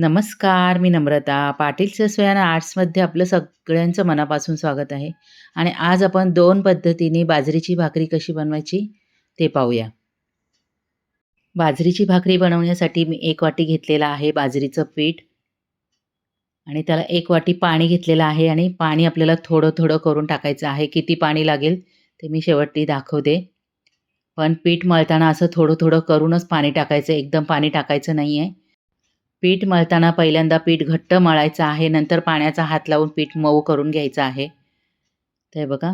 नमस्कार, मी नम्रता. पाटील ससोयान आर्ट्समध्ये आपलं सगळ्यांचं मनापासून स्वागत आहे आणि आज आपण दोन पद्धतीने बाजरीची भाकरी कशी बनवायची ते पाहूया. बाजरीची भाकरी बनवण्यासाठी मी एक वाटी घेतलेला आहे बाजरीचं पीठ आणि त्याला एक वाटी पाणी घेतलेलं आहे आणि पाणी आपल्याला थोडं-थोडं करून टाकायचं आहे. किती पाणी लागेल ते मी शेवटी दाखवते. पण पीठ मळताना असं थोडं-थोडं करूनच पाणी टाकायचं, एकदम पाणी टाकायचं नाही आहे. पीठ मळताना पहिल्यांदा पीठ घट्ट मळायचं आहे, नंतर पाण्याचा हात लावून पीठ मऊ करून घ्यायचं आहे. तर बघा.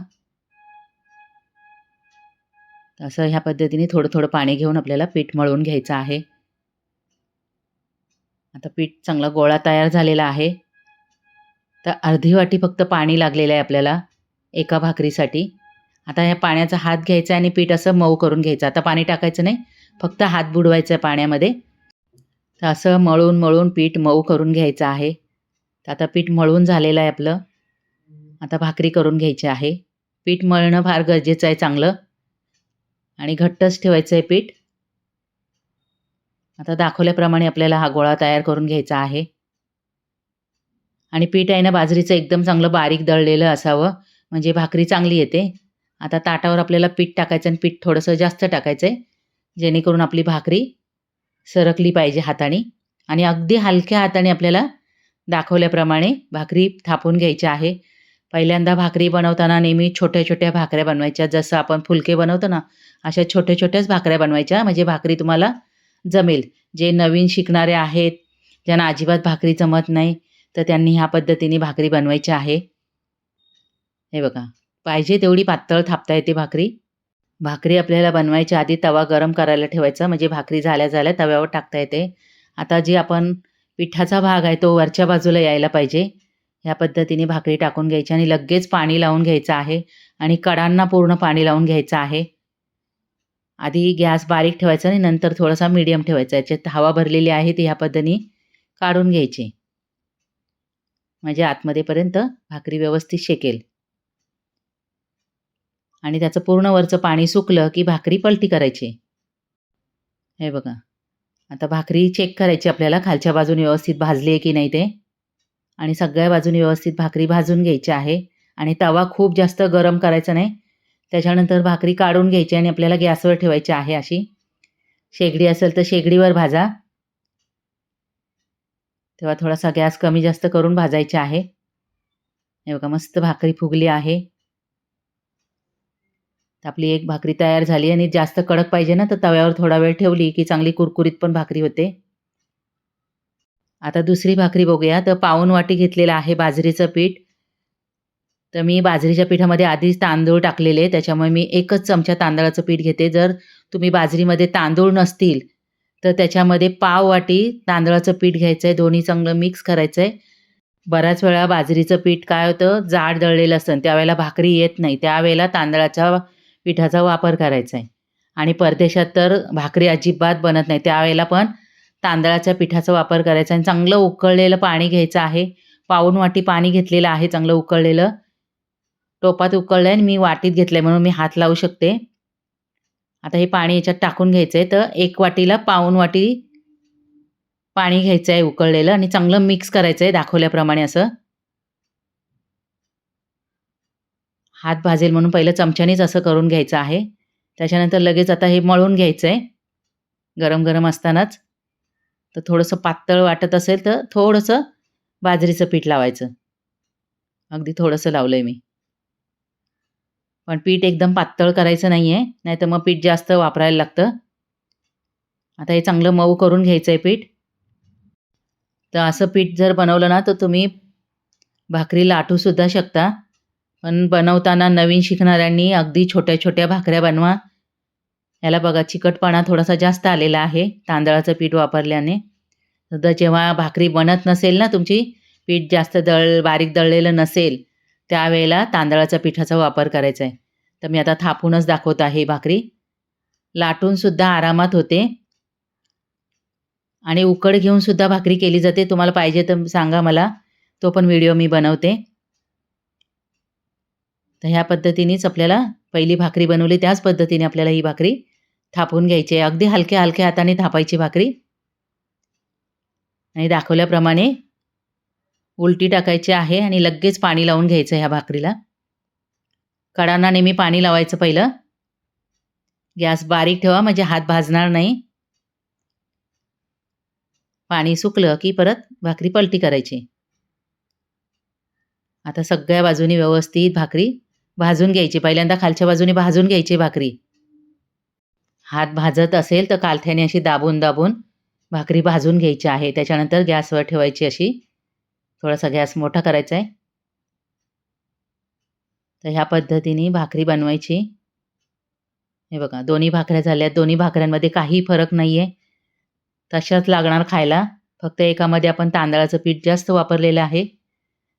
असं ह्या पद्धतीने थोडं-थोडं पाणी घेऊन आपल्याला पीठ मळून घ्यायचं आहे. आता पीठ चांगला गोळा तयार झालेला आहे. तर अर्धी वाटी फक्त पाणी लागलेलं आहे आपल्याला एका भाकरीसाठी. आता या पाण्याचा हात घ्यायचा आणि पीठ असं मऊ करून घ्यायचं. आता पाणी टाकायचं नाही, फक्त हात बुडवायचा आहे पाण्यामध्ये. तर असं मळून-मळून पीठ मऊ करून घ्यायचं आहे. तर आता पीठ मळून झालेलं आहे आपलं. आता भाकरी करून घ्यायची आहे. पीठ मळणं फार गरजेचं आहे चांगलं आणि घट्टच ठेवायचं आहे पीठ. आता दाखवल्याप्रमाणे आपल्याला हा गोळा तयार करून घ्यायचा आहे. आणि पीठ आहे ना बाजरीचं एकदम चांगलं बारीक दळलेलं असावं, म्हणजे भाकरी चांगली येते. आता ताटावर आपल्याला पीठ टाकायचं आणि पीठ थोडंसं जास्त टाकायचं आहे, जेणेकरून आपली भाकरी सरकली पाहिजे हाताने आणि अगदी हलक्या हाताने आपल्याला दाखवल्याप्रमाणे भाकरी थापून घ्यायची आहे. पहिल्यांदा भाकरी बनवताना नेहमी छोट्या-छोट्या भाकऱ्या बनवायच्या. जसं आपण फुलके बनवतो ना, अशा छोट्या-छोट्याच भाकऱ्या बनवायच्या, म्हणजे भाकरी तुम्हाला जमेल. जे नवीन शिकणारे आहेत, ज्यांना अजिबात भाकरी जमत नाही, तर त्यांनी ह्या पद्धतीने भाकरी बनवायची आहे. हे बघा, पाहिजे तेवढी पातळ थापता येते भाकरी. भाकरी आपल्याला बनवायच्या आधी तवा गरम करायला ठेवायचा, म्हणजे भाकरी झाल्या-झाल्या तव्यावर टाकता येते. आता जी आपण पिठाचा भाग आहे तो वरच्या बाजूला यायला पाहिजे. ह्या पद्धतीने भाकरी टाकून घ्यायची आणि लगेच पाणी लावून घ्यायचं आहे आणि कडांना पूर्ण पाणी लावून घ्यायचं आहे. आधी गॅस बारीक ठेवायचा आणि नंतर थोडासा मीडियम ठेवायचा. याच्यात हवा भरलेली आहे ती ह्या पद्धतीने काढून घ्यायची. म्हणजे आतमध्येपर्यंत भाकरी व्यवस्थित शेकेल. आणि त्याचं पूर्ण वरचं पाणी सुकलं की भाकरी पलटी करायची. हे बघा. आता भाकरी चेक करायची आपल्याला खालच्या बाजूने व्यवस्थित भाजली आहे की नाही ते आणि सगळ्या बाजूने व्यवस्थित भाकरी भाजून घ्यायची आहे आणि तवा खूप जास्त गरम करायचा नाही. त्याच्यानंतर भाकरी काढून घ्यायची आणि आपल्याला गॅसवर ठेवायची आहे अशी. शेगडी असेल तर शेगडीवर भाजा. तेव्हा थोडासा गॅस कमी जास्त करून भाजायची आहे. हे बघा मस्त भाकरी फुगली आहे. आपली एक भाकरी तयार झाली आणि जास्त कडक पाहिजे ना, तर तव्यावर थोडा वेळ ठेवली की चांगली कुरकुरीत पण भाकरी होते. आता दुसरी भाकरी बघूया. तर पाऊन वाटी घेतलेलं आहे बाजरीचं पीठ. तर मी बाजरीच्या पिठामध्ये आधीच तांदूळ टाकलेले, त्याच्यामुळे मी एकच चमचा तांदळाचं पीठ घेते. जर तुम्ही बाजरीमध्ये तांदूळ नसतील, तर त्याच्यामध्ये पाव वाटी तांदळाचं पीठ घ्यायचं आहे. दोन्ही चांगलं मिक्स करायचं आहे. बऱ्याच वेळा बाजरीचं पीठ काय होतं, जाड दळलेलं असतं त्यावेळेला भाकरी येत नाही. त्यावेळेला तांदळाच्या पिठाचा वापर करायचा आहे आणि परदेशात तर भाकरी अजिबात बनत नाही. त्यावेळेला पण तांदळाच्या पिठाचा वापर करायचा आणि चांगलं उकळलेलं पाणी घ्यायचं आहे. पाऊण वाटी पाणी घेतलेलं आहे चांगलं उकळलेलं. टोपात उकळलं आहे आणि मी वाटीत घेतलं आहे म्हणून मी हात लावू शकते. आता हे पाणी याच्यात टाकून घ्यायचं आहे. तर एक वाटीला पाऊण वाटी पाणी घ्यायचं आहे उकळलेलं आणि चांगलं मिक्स करायचं आहे दाखवल्याप्रमाणे असं. हात भाजेल म्हणून पहिलं चमच्यानेच असं करून घ्यायचं आहे. त्याच्यानंतर लगेच आता हे मळून घ्यायचं आहे. गरम-गरम असतानाच. तर थोडंसं पातळ वाटत असेल तर थोडंसं बाजरीचं पीठ लावायचं. अगदी थोडंसं लावलं आहे मी. पण पीठ एकदम पातळ करायचं नाही आहे, नाहीतर मग पीठ जास्त वापरायला लागतं. आता हे चांगलं मऊ करून घ्यायचं आहे पीठ. तर असं पीठ जर बनवलं ना, तर तुम्ही भाकरी लाटूसुद्धा शकता. पण बनवताना नवीन शिकणाऱ्यांनी अगदी छोट्या-छोट्या भाकऱ्या बनवा. याला बघा चिकटपणा थोडासा जास्त आलेला आहे तांदळाचं पीठ वापरल्याने. तर जेव्हा भाकरी बनत नसेल ना तुमची, पीठ जास्त दळ बारीक दळलेलं नसेल, त्यावेळेला तांदळाच्या पिठाचा वापर करायचा आहे. तर मी आता थापूनच दाखवत आहे भाकरी. लाटूनसुद्धा आरामात होते. आणि उकड घेऊनसुद्धा भाकरी केली जाते. तुम्हाला पाहिजे तर सांगा मला. तो पण व्हिडिओ मी बनवते. तर ह्या पद्धतीनेच आपल्याला पहिली भाकरी बनवली. त्याच पद्धतीने आपल्याला ही भाकरी थापून घ्यायची. आहे. अगदी हलक्या-हलक्या हाताने थापायची भाकरी. आणि दाखवल्याप्रमाणे उलटी टाकायची आहे आणि लगेच पाणी लावून घ्यायचं ह्या भाकरीला. कडांना नेहमी पाणी लावायचं पहिलं. गॅस बारीक ठेवा म्हणजे हात भाजणार नाही. पाणी सुकलं की परत भाकरी पलटी करायची. आता सगळ्या बाजूनी व्यवस्थित भाकरी भाजून घ्यायची. पहिल्यांदा खालच्या बाजूने भाजून घ्यायची भाकरी. हात भाजत असेल तर कालथ्याने अशी दाबून दाबून भाकरी भाजून घ्यायची आहे. त्याच्यानंतर गॅसवर ठेवायची अशी. थोडासा गॅस मोठा करायचा आहे तर ह्या पद्धतीने भाकरी बनवायची. हे बघा दोन्ही भाकऱ्या झाल्यात. दोन्ही भाकऱ्यांमध्ये काही फरक नाही आहे तशाच लागणार खायला. फक्त एकामध्ये आपण तांदळाचं पीठ जास्त वापरलेलं आहे.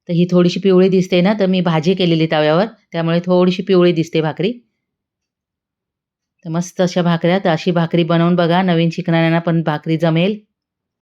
तर ही थोडीशी पिवळी दिसते ना तर मी भाजी केलेली तव्यावर. त्यामुळे थोडीशी पिवळी दिसते भाकरी. तर मस्त अशा भाकऱ्या. तर अशी भाकरी बनवून बघा. नवीन शिकणाऱ्यांना पण भाकरी जमेल.